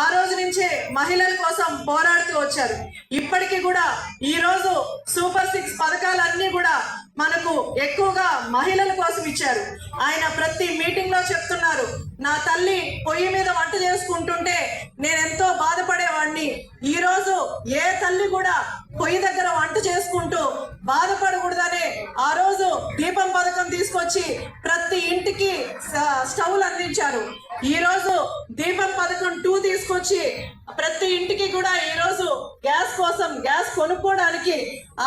ఆ రోజు నుంచే మహిళల కోసం పోరాడుతూ వచ్చారు. ఇప్పటికీ కూడా ఈ రోజు సూపర్ సిక్స్ పథకాలన్నీ కూడా మనకు ఎక్కువగా మహిళల కోసం ఇచ్చారు. ఆయన ప్రతి మీటింగ్లో చెప్తున్నారు నా తల్లి పొయ్యి మీద వంట చేసుకుంటుంటే నేను ఎంతో బాధపడేవాడిని ఈ రోజు ఏ తల్లి కూడా పొయ్యి దగ్గర వంట చేసుకుంటూ బాధపడకూడదనే ఆ రోజు దీపం పథకం తీసుకొచ్చి ప్రతి ఇంటికి స్టవ్లు అందించారు. ఈ రోజు దీపం పథకం టూ తీసుకొచ్చి ప్రతి ఇంటికి కూడా ఈ రోజు గ్యాస్ కోసం గ్యాస్ కొనుక్కోవడానికి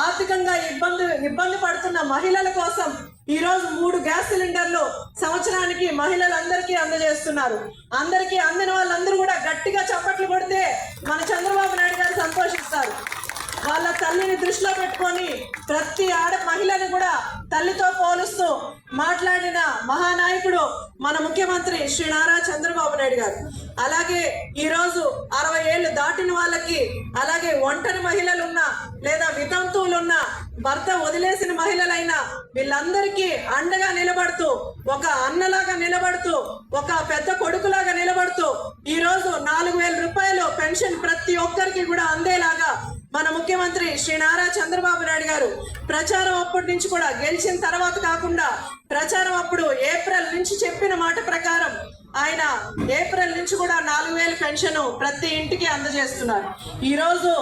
ఆర్థికంగా ఇబ్బంది ఇబ్బంది పడుతున్న మహిళల కోసం ఈ రోజు మూడు గ్యాస్ సిలిండర్లు సంవత్సరానికి మహిళలందరికీ అందజేస్తున్నారు. అందరికీ అందిన వాళ్ళందరూ కూడా గట్టిగా చప్పట్లు కొడితే మన చంద్రబాబు నాయుడు గారు సంతోషిస్తారు. వాళ్ళ తల్లిని దృష్టిలో పెట్టుకొని ప్రతి ఆడ మహిళని కూడా తల్లితో పోలుస్తూ మాట్లాడిన మహానాయకుడు మన ముఖ్యమంత్రి శ్రీ నారా చంద్రబాబు నాయుడు గారు. అలాగే ఈరోజు అరవై ఏళ్ళు దాటిన వాళ్ళకి అలాగే ఒంటరి మహిళలున్న లేదా వితంతువులున్న భర్త వదిలేసిన మహిళలైనా వీళ్ళందరికీ అండగా నిలబడుతూ ఒక అన్నలాగా నిలబడుతూ ఒక పెద్ద కొడుకులాగా నిలబడుతూ ఈరోజు నాలుగు వేల రూపాయలు పెన్షన్ ప్రతి ఒక్కరికి కూడా అందేలాగా మన ముఖ్యమంత్రి శ్రీ నారా చంద్రబాబు నాయుడు గారు ప్రచారం అప్పటి నుంచి కూడా గెలిచిన తర్వాత కాకుండా ప్రచారం అప్పుడు ఏప్రిల్ నుంచి చెప్పిన మాట ప్రకారం ఆయన ఏప్రిల్ నుంచి కూడా నాలుగు వేల పెన్షన్ ప్రతి ఇంటికి అందజేస్తున్నారు. ఈ రోజు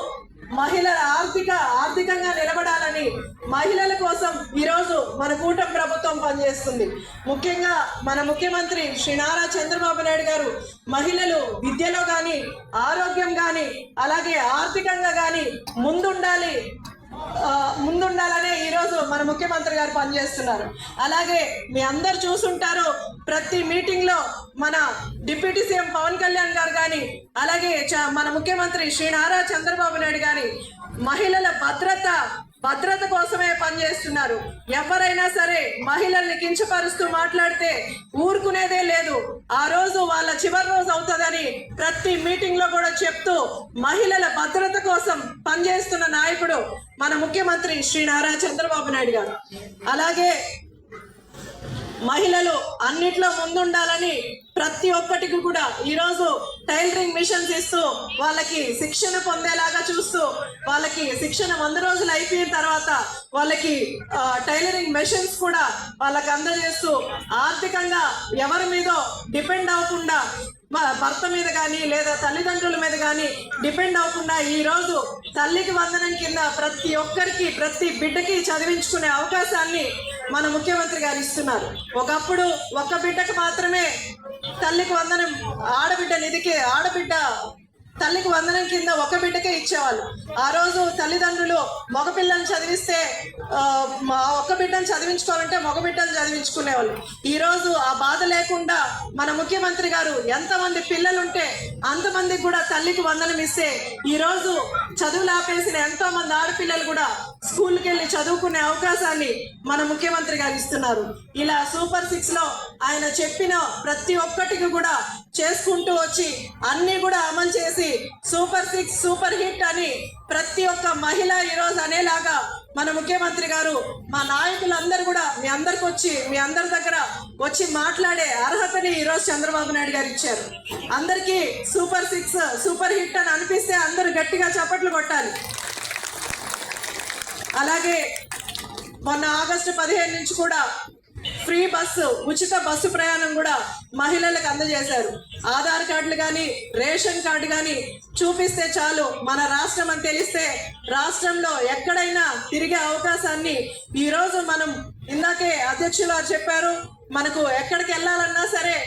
మహిళల ఆర్థిక ఆర్థికంగా నిలబడాలని మహిళల కోసం ఈరోజు మన కూటమి ప్రభుత్వం పనిచేస్తుంది. ముఖ్యంగా మన ముఖ్యమంత్రి శ్రీ నారా చంద్రబాబు నాయుడు గారు మహిళలు విద్యలో కానీ ఆరోగ్యం కానీ అలాగే ఆర్థికంగా కానీ ముందుండాలి ముందుండాలనే ఈరోజు మన ముఖ్యమంత్రి గారు పనిచేస్తున్నారు. అలాగే మీ అందరు చూసుంటారు ప్రతి మీటింగ్లో మన డిప్యూటీ సీఎం పవన్ కళ్యాణ్ గారు కానీ అలాగే చ- మన ముఖ్యమంత్రి శ్రీ నారా చంద్రబాబు నాయుడు కానీ మహిళల భద్రత భద్రత కోసమే పనిచేస్తున్నారు. ఎవరైనా సరే మహిళల్ని కించపరుస్తూ మాట్లాడితే ఊరుకునేదే లేదు. ఆ రోజు వాళ్ళ చివరి రోజు అవుతుందని ప్రతి మీటింగ్లో కూడా చెప్తూ మహిళల భద్రత కోసం పనిచేస్తున్న నాయకుడు మన ముఖ్యమంత్రి శ్రీ నారా చంద్రబాబు నాయుడు గారు. అలాగే మహిళలు అన్నిట్లో ముందుండాలని ప్రతి ఒక్కటికి కూడా ఈరోజు టైలరింగ్ మిషన్స్ ఇస్తూ వాళ్ళకి శిక్షణ పొందేలాగా చూస్తూ వాళ్ళకి శిక్షణ వంద రోజులు అయిపోయిన తర్వాత వాళ్ళకి టైలరింగ్ మెషిన్స్ కూడా వాళ్ళకి అందజేస్తూ ఆర్థికంగా ఎవరి మీదో డిపెండ్ అవ్వకుండా భర్త మీద కానీ లేదా తల్లిదండ్రుల మీద కానీ డిపెండ్ అవ్వకుండా ఈ రోజు తల్లికి వందనం కింద ప్రతి ఒక్కరికి ప్రతి బిడ్డకి చదివించుకునే అవకాశాన్ని మన ముఖ్యమంత్రి గారు ఇస్తున్నారు. ఒకప్పుడు ఒక్క బిడ్డకు మాత్రమే తల్లికి వందనం ఆడబిడ్డ నిధికి ఆడబిడ్డ తల్లికి వందనం కింద ఒక బిడ్డకే ఇచ్చేవాళ్ళు. ఆ రోజు తల్లిదండ్రులు మగపిల్లని చదివిస్తే మా ఒక్క బిడ్డను చదివించుకోవాలంటే మగ బిడ్డలు చదివించుకునేవాళ్ళు. ఈరోజు ఆ బాధ లేకుండా మన ముఖ్యమంత్రి గారు ఎంతమంది పిల్లలుంటే అంతమందికి కూడా తల్లికి వందనం ఇస్తే ఈ రోజు చదువులు ఆపేసిన ఎంతో మంది ఆడపిల్లలు కూడా స్కూల్కి వెళ్ళి చదువుకునే అవకాశాన్ని మన ముఖ్యమంత్రి గారు ఇస్తున్నారు. ఇలా సూపర్ సిక్స్లో ఆయన చెప్పిన ప్రతి ఒక్కటికి కూడా చేసుకుంటూ వచ్చి అన్ని కూడా అమలు చేసి సూపర్ సిక్స్ సూపర్ హిట్ అని ప్రతి ఒక్క మహిళ ఈరోజు అనేలాగా మన ముఖ్యమంత్రి గారు మా నాయకులందరూ కూడా మీ అందరికి వచ్చి మీ అందరి దగ్గర వచ్చి మాట్లాడే అర్హతని ఈరోజు చంద్రబాబు నాయుడు గారు ఇచ్చారు. అందరికీ సూపర్ సిక్స్ సూపర్ హిట్ అని అనిపిస్తే అందరూ గట్టిగా చప్పట్లు కొట్టాలి. అలాగే మొన్న ఆగస్టు పదిహేను నుంచి కూడా ఫ్రీ బస్సు ఉచిత బస్సు ప్రయాణం కూడా మహిళలకు అందజేశారు. ఆధార్ కార్డులు కానీ రేషన్ కార్డు కానీ చూపిస్తే చాలు. మన రాష్ట్రం అని తెలిస్తే రాష్ట్రంలో ఎక్కడైనా తిరిగే అవకాశాన్ని ఈరోజు మనం ఇందాకే అధ్యక్షులు చెప్పారు. మనకు ఎక్కడికి వెళ్ళాలన్నా సరే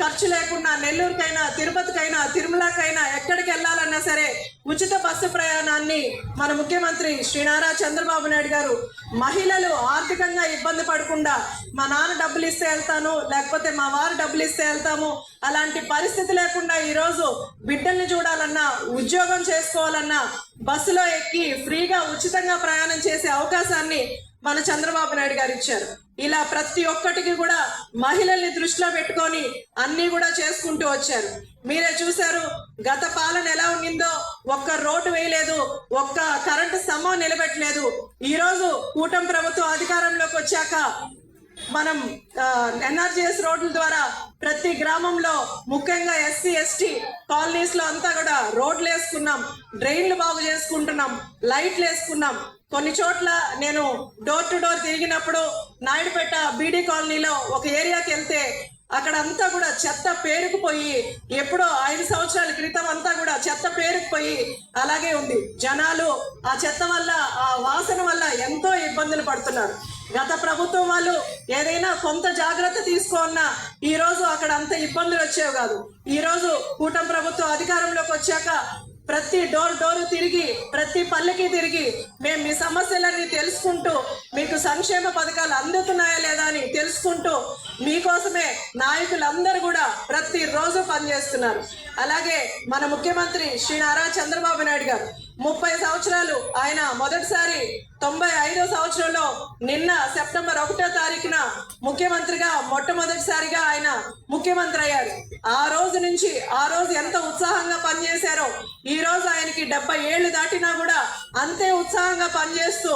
ఖర్చు లేకుండా నెల్లూరుకైనా తిరుపతికైనా తిరుమలకైనా ఎక్కడికి వెళ్ళాలన్నా సరే ఉచిత బస్సు ప్రయాణాన్ని మన ముఖ్యమంత్రి శ్రీ నారా చంద్రబాబు నాయుడు గారు మహిళలు ఆర్థికంగా ఇబ్బంది పడకుండా మా నాన్న డబ్బులు ఇస్తే వెళ్తాను లేకపోతే మా వారు డబ్బులు ఇస్తే వెళ్తాము అలాంటి పరిస్థితి లేకుండా ఈరోజు బిడ్డల్ని చూడాలన్నా ఉద్యోగం చేసుకోవాలన్నా బస్సులో ఎక్కి ఫ్రీగా ఉచితంగా ప్రయాణం చేసే అవకాశాన్ని మన చంద్రబాబు నాయుడు గారు ఇచ్చారు. ఇలా ప్రతి ఒక్కటికి కూడా మహిళల్ని దృష్టిలో పెట్టుకొని అన్ని కూడా చేసుకుంటూ వచ్చారు. మీరే చూశారు గత పాలన ఎలా ఉండిందో ఒక్క రోడ్డు వేయలేదు ఒక్క కరెంటు స్తంభం నిలబెట్టలేదు. ఈరోజు కూటమి ప్రభుత్వం అధికారంలోకి వచ్చాక మనం ఎన్ఆర్జిఎస్ రోడ్ల ద్వారా ప్రతి గ్రామంలో ముఖ్యంగా ఎస్సీ ఎస్టీ కాలనీస్లో అంతా కూడా రోడ్లు వేసుకున్నాం డ్రైన్లు బాగు చేసుకుంటున్నాం లైట్లు వేసుకున్నాం కొన్ని చోట్ల నేను డోర్ టు డోర్ తిరిగినప్పుడు నాయుడుపేట బీడీ కాలనీలో ఒక ఏరియాకి వెళ్తే అక్కడ అంతా కూడా చెత్త పేరుకుపోయి ఎప్పుడో ఐదు సంవత్సరాల క్రితం అంతా కూడా చెత్త పేరుకుపోయి అలాగే ఉంది. జనాలు ఆ చెత్త వల్ల ఆ వాసన వల్ల ఎంతో ఇబ్బందులు పడుతున్నారు. గత ప్రభుత్వం వాళ్ళు ఏదైనా కొంత జాగ్రత్త తీసుకున్నా ఈ రోజు అక్కడ అంత ఇబ్బందులు వచ్చేవి కాదు. ఈ రోజు కూటమి ప్రభుత్వం అధికారంలోకి వచ్చాక ప్రతి డోర్ డోరు తిరిగి ప్రతి పల్లెకి తిరిగి మేము మీ సమస్యలన్నీ తెలుసుకుంటూ మీకు సంక్షేమ పథకాలు అందుతున్నాయా లేదా అని తెలుసుకుంటూ మీకోసమే నాయకులందరూ కూడా ప్రతి రోజు పనిచేస్తున్నారు. అలాగే మన ముఖ్యమంత్రి శ్రీ నారా చంద్రబాబు నాయుడు గారు ముప్పై సంవత్సరాలు. ఆయన మొదటిసారి తొంభై ఐదో సంవత్సరంలో నిన్న సెప్టెంబర్ ఒకటో తారీఖున ముఖ్యమంత్రిగా మొట్టమొదటిసారిగా ఆయన ముఖ్యమంత్రి అయ్యారు. ఆ రోజు నుంచి ఆ రోజు ఎంత ఉత్సాహంగా పనిచేశారో ఈ రోజు ఆయనకి డెబ్బై ఏళ్ళు దాటినా కూడా అంతే ఉత్సాహంగా పనిచేస్తూ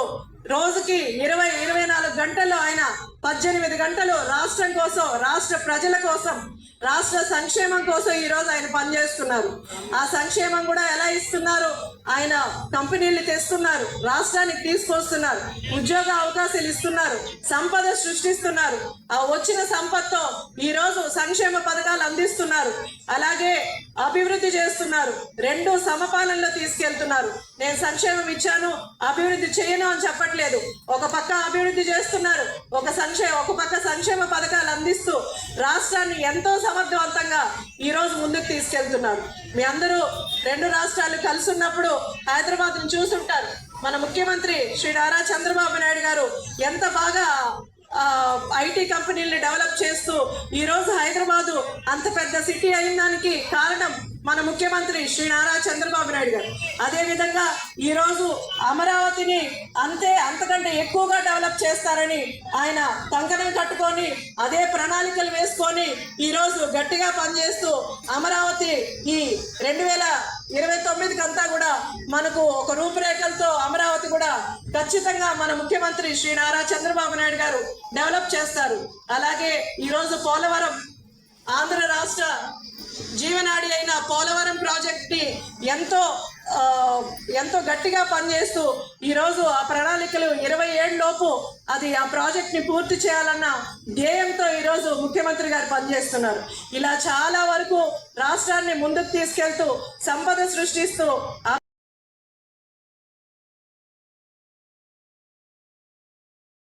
రోజుకి ఇరవై ఇరవై నాలుగు గంటల్లో ఆయన పద్దెనిమిది గంటలు రాష్ట్రం కోసం రాష్ట్ర ప్రజల కోసం రాష్ట్ర సంక్షేమం కోసం ఈ రోజు ఆయన పనిచేస్తున్నారు. ఆ సంక్షేమం కూడా ఎలా ఇస్తున్నారు? ఆయన కంపెనీలు తెస్తున్నారు రాష్ట్రానికి తీసుకొస్తున్నారు ఉద్యోగ అవకాశాలు ఇస్తున్నారు సంపద సృష్టిస్తున్నారు. ఆ వచ్చిన సంపత్తో ఈ రోజు సంక్షేమ పథకాలు అందిస్తున్నారు. అలాగే అభివృద్ధి చేస్తున్నారు. రెండు సమపాలనలో తీసుకెళ్తున్నారు. నేను సంక్షేమం ఇచ్చాను అభివృద్ధి చేయను అని చెప్పట్లేదు. ఒక పక్క అభివృద్ధి చేస్తున్నారు ఒక సంక్షేమ ఒక పక్క సంక్షేమ పథకాలు అందిస్తూ రాష్ట్రాన్ని ఎంతో సమర్థవంతంగా ఈరోజు ముందుకు తీసుకెళ్తున్నారు. మీ అందరూ రెండు రాష్ట్రాలు కలిసి ఉన్నప్పుడు హైదరాబాద్ చూసుంటారు. మన ముఖ్యమంత్రి శ్రీ నారా చంద్రబాబు నాయుడు గారు ఎంత బాగా ఐటీ కంపెనీల్ని డెవలప్ చేస్తూ ఈ రోజు హైదరాబాదు అంత పెద్ద సిటీ అయిన దానికి కారణం మన ముఖ్యమంత్రి శ్రీ నారా చంద్రబాబు నాయుడు గారు. అదేవిధంగా ఈరోజు అమరావతిని అంతే అంతకంటే ఎక్కువగా డెవలప్ చేస్తారని ఆయన కంకణం కట్టుకొని అదే ప్రణాళికలు వేసుకొని ఈరోజు గట్టిగా పనిచేస్తూ అమరావతి ఈ రెండు వేల ఇరవై తొమ్మిదికి అంతా కూడా మనకు ఒక రూపురేఖలతో అమరావతి కూడా ఖచ్చితంగా మన ముఖ్యమంత్రి శ్రీ నారా చంద్రబాబు నాయుడు గారు డెవలప్ చేస్తారు. అలాగే ఈరోజు పోలవరం ఆంధ్ర రాష్ట్ర జీవనాడి అయిన పోలవరం ప్రాజెక్ట్ని ఎంతో ఎంతో గట్టిగా పనిచేస్తూ ఈరోజు ఆ ప్రణాళికలు ఇరవై ఏడు లోపు అది ఆ ప్రాజెక్ట్ని పూర్తి చేయాలన్న ధ్యేయంతో ఈరోజు ముఖ్యమంత్రి గారు పనిచేస్తున్నారు. ఇలా చాలా వరకు రాష్ట్రాన్ని ముందుకు తీసుకెళ్తూ సంపద సృష్టిస్తూ